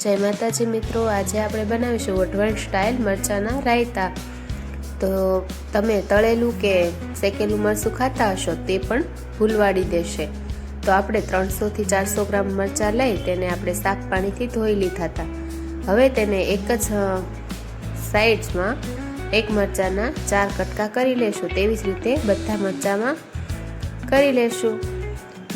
જય માતાજી મિત્રો, આજે આપણે બનાવીશું વઢવણ સ્ટાઇલ મરચાંના રાયતા. તો તમે તળેલું કે શેકેલું મરચું ખાતા હશો તે પણ ભૂલવાડી દેશે. તો આપણે ત્રણસોથી ચારસો ગ્રામ મરચાં લઈ તેને આપણે શાક પાણીથી ધોઈ લીધા હતા. હવે તેને એક જ સાઈડ્સમાં એક મરચાંના ચાર કટકા કરી લેશું. તેવી જ રીતે બધા મરચાંમાં કરી લેશું.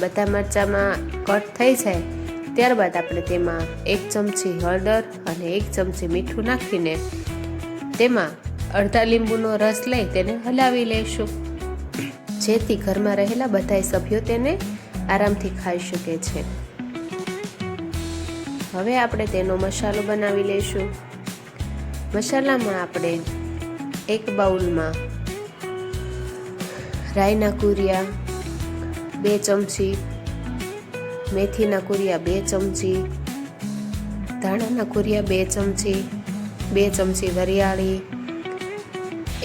બધા મરચાંમાં કટ થઈ જાય ત્યારબાદ આપણે તેમાં એક ચમચી હળદર અને એક ચમચી મીઠું નાખીને તેમાં અડધા લીંબુનો રસ લઈ તેને હલાવી લઈશું. જેથી ઘરમાં રહેલા બધાય સભ્યો તેને આરામથી ખાઈ શકે છે. હવે આપણે તેનો મસાલો બનાવી લઈશું. મસાલામાં આપણે એક બાઉલમાં રાઈના કુરિયા, બે ચમચી મેથીના કુરિયા બે ચમચી, ધાણાના કુરિયા બે ચમચી બે ચમચી વરિયાળી,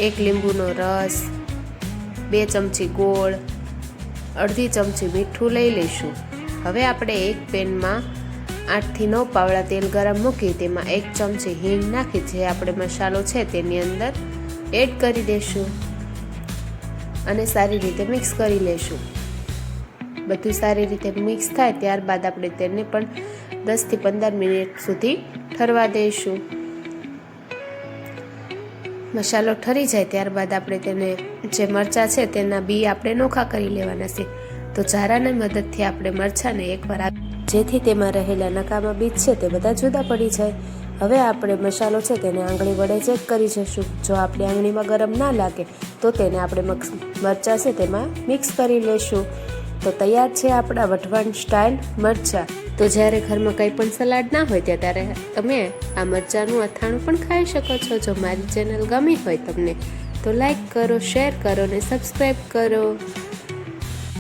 એક લીંબુનો રસ, બે ચમચી ગોળ, અડધી ચમચી મીઠું લઈ લઈશું. હવે આપણે એક પેનમાં આઠથી નવ પાવડા તેલ ગરમ મૂકી તેમાં એક ચમચી હિંગ નાખી જે આપણે મસાલો છે તેની અંદર એડ કરી દઈશું અને સારી રીતે મિક્સ કરી લઈશું. બધું સારી રીતે મિક્સ થાય ત્યારબાદ આપણે તેને પણ દસથી પંદર મિનિટ સુધી ઠરવા દઈશું. મસાલો ઠરી જાય ત્યારબાદ આપણે તેને જે મરચાં છે તેના બી આપણે નોખા કરી લેવાના છે. તો ઝારાની મદદથી આપણે મરચાંને એકવાર જેથી તેમાં રહેલા નકામા બીજ છે તે બધા જુદા પડી જાય. હવે આપણે મસાલો છે તેને આંગળી વડે ચેક કરી જશું જો આપણી આંગળીમાં ગરમ ના લાગે તો તેને આપણે મરચાં છે તેમાં મિક્સ કરી લેશું તો તૈયાર છે આપણા વઢવાણ સ્ટાઇલ મરચાં. તો જ્યારે ઘરમાં કંઈ પણ સલાડ ના હોય ત્યારે તમે આ મરચાંનું અથાણું પણ ખાઈ શકો છો. જો મારી ચેનલ ગમી હોય તમને તો લાઈક કરો, શેર કરો ને સબસ્ક્રાઈબ કરો.